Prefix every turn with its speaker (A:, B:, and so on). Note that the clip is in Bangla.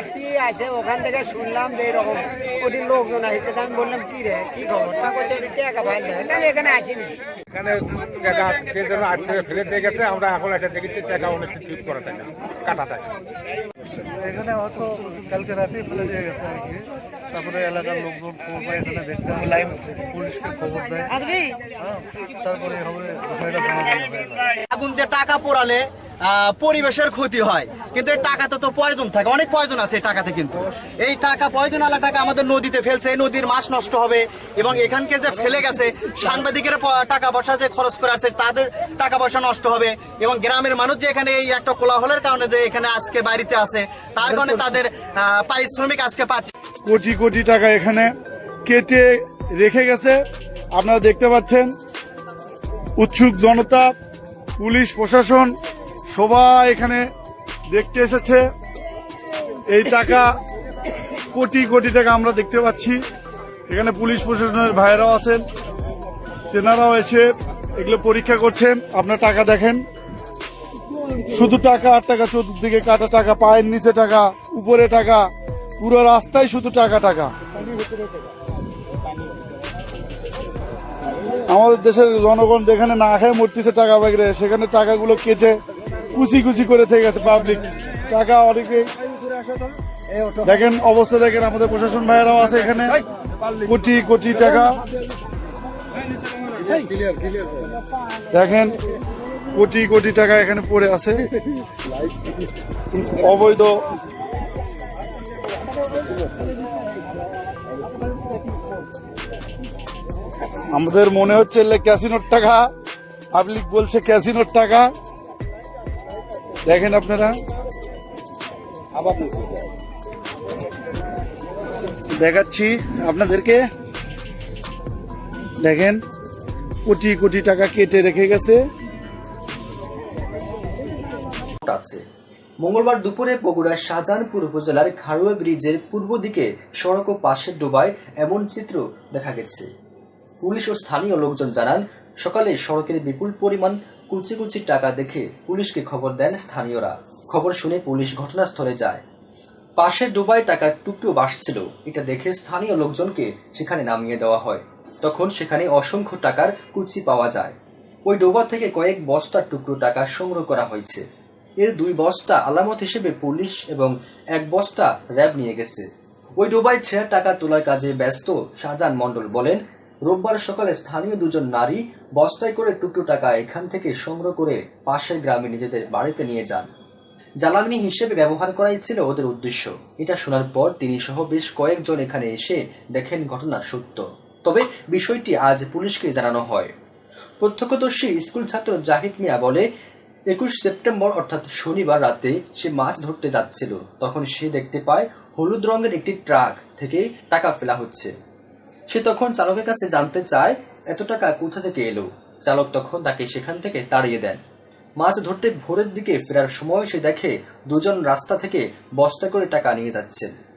A: আসছি আসে ওখান থেকে শুনলাম যে এরকম কঠিন লোকজন আসছে। তো আমি বললাম কি রে কি খবর? না করতে টাকা দেয় না আমি এখানে আসিনি।
B: এখানে টাকা কে যেন আজ থেকে ফেলে দিয়ে গেছে আমরা এখন এসে দেখেছি টাকা অনেক ঠিক করা টাকা কাটা টাকা
C: এখানে হয়তো কালকে রাতেই ফেলে দিয়ে গেছে আর কি। তারপরে এলাকার লোকজন খবর পায় এখানে দেখতে লাইভ পুলিশকে খবর দেয়। হ্যাঁ, তারপরে হবে
D: আগুন দিয়ে টাকা পোড়ালে পরিবেশের ক্ষতি হয়। কিন্তু এই টাকাতে তো প্রয়োজন থাকে অনেক প্রয়োজন আছে এই টাকাতে কিন্তু। এই টাকা পয়জন আলা টাকা আমাদের নদীতে ফেলছে এই নদীর মাছ নষ্ট হবে এবং এখানকে যে ফেলে গেছে সাংবাদিকের টাকা পয়সা যে খরচ করে আছে তাদের টাকা পয়সা নষ্ট হবে। এবং গ্রামের মানুষ যে এখানে এই একটা কোলাহলের কারণে যে এখানে আজকে বাড়িতে আছে তার কারণে তাদের পারিশ্রমিক আজকে পাচ্ছে।
E: কোটি কোটি টাকা এখানে কেটে রেখে গেছে। আপনারা দেখতে পাচ্ছেন, উৎসুক জনতা, পুলিশ, প্রশাসন, সবাই এখানে দেখতে এসেছে। এই টাকা কোটি কোটি টাকা আমরা দেখতে পাচ্ছি। এখানে পুলিশ প্রশাসনের ভাইয়েরাও আছেন, তেনারাও এসে এগুলো পরীক্ষা করছেন। আপনার টাকা দেখেন, শুধু টাকা আর টাকা, চতুর্দিকে কাটা টাকা, পায়ের নিচে টাকা, উপরে টাকা পুরো রাস্তায় শুধু টাকা টাকা। আমাদের দেশের জনগণ যেখানে না খায় মরতেছে টাকা বাগরে সেখানে টাকাগুলো কেটে কুচি কুচি করে থেকে গেছে পাবলিক টাকা অনেকে দেখেন অবস্থা দেখেন, আমাদের প্রশাসন ভাইয়েরাও আছে এখানে। কোটি কোটি টাকা। দেখেন, কোটি কোটি টাকা এখানে পড়ে আছে। অবৈধ আমাদের মনে হচ্ছে ক্যাসিনোর টাকা। পাবলিক বলছে ক্যাসিনোর টাকা। দেখেন আপনারা। দেখাচ্ছি আপনাদেরকে। দেখেন, কোটি কোটি টাকা কেটে রেখে গেছে।
F: আছে। মঙ্গলবার দুপুরে বগুড়ার শাহজাহানপুর উপজেলার খারুয়া ব্রিজের পূর্ব দিকে সড়ক ও পাশে ডোবায় এমন চিত্র দেখা গেছে। পুলিশ ও স্থানীয় লোকজন জানান, সকালে সড়কের বিপুল পরিমাণ কুচি কুচি টাকা দেখে পুলিশকে খবর দেন স্থানীয়রা। খবর শুনে পুলিশ ঘটনাস্থলে যায়। পাশে ডোবায় টাকার টুকরো বাসছিল, এটা দেখে স্থানীয় লোকজনকে সেখানে নামিয়ে দেওয়া হয়। তখন সেখানে অসংখ্য টাকার কুচি পাওয়া যায়। ওই ডোবা থেকে কয়েক বস্তার টুকরো টাকা সংগ্রহ করা হয়েছে। এর দুই বস্তা আলামত হিসেবে পুলিশ এবং এক বস্তা র্যাব নিয়ে গেছে। ওই ডোবায় ছেঁড়া টাকা তোলার কাজে ব্যস্ত শাহজাহান মণ্ডল বলেন, রোববার সকালে স্থানীয় দুজন নারী বস্তায় করে টুকরো টাকা এখান থেকে সংগ্রহ করে পাশের গ্রামে নিজেদের বাড়িতে নিয়ে যান। জ্বালানি হিসেবে ব্যবহার করাই ছিল ওদের উদ্দেশ্য। এটা শোনার পর তিনি সহ বেশ কয়েকজন এখানে এসে দেখেন ঘটনা সত্য তবে বিষয়টি আজ পুলিশকে জানানো হয়। প্রত্যক্ষদর্শী স্কুল ছাত্র জাহিদ মিয়া বলে একুশ সেপ্টেম্বর, অর্থাৎ শনিবার রাতে সে মাছ ধরতে যাচ্ছিল। তখন সে দেখতে পায় হলুদ রঙের একটি ট্রাক থেকে টাকা ফেলা হচ্ছে। সে তখন চালকের কাছে জানতে চায়, এত টাকা কোথা থেকে এলো? চালক তখন তাকে সেখান থেকে তাড়িয়ে দেন। মাছ ধরতে ভোরের দিকে ফেরার সময় সে দেখে দুজন রাস্তা থেকে বস্তা করে টাকা নিয়ে যাচ্ছেন।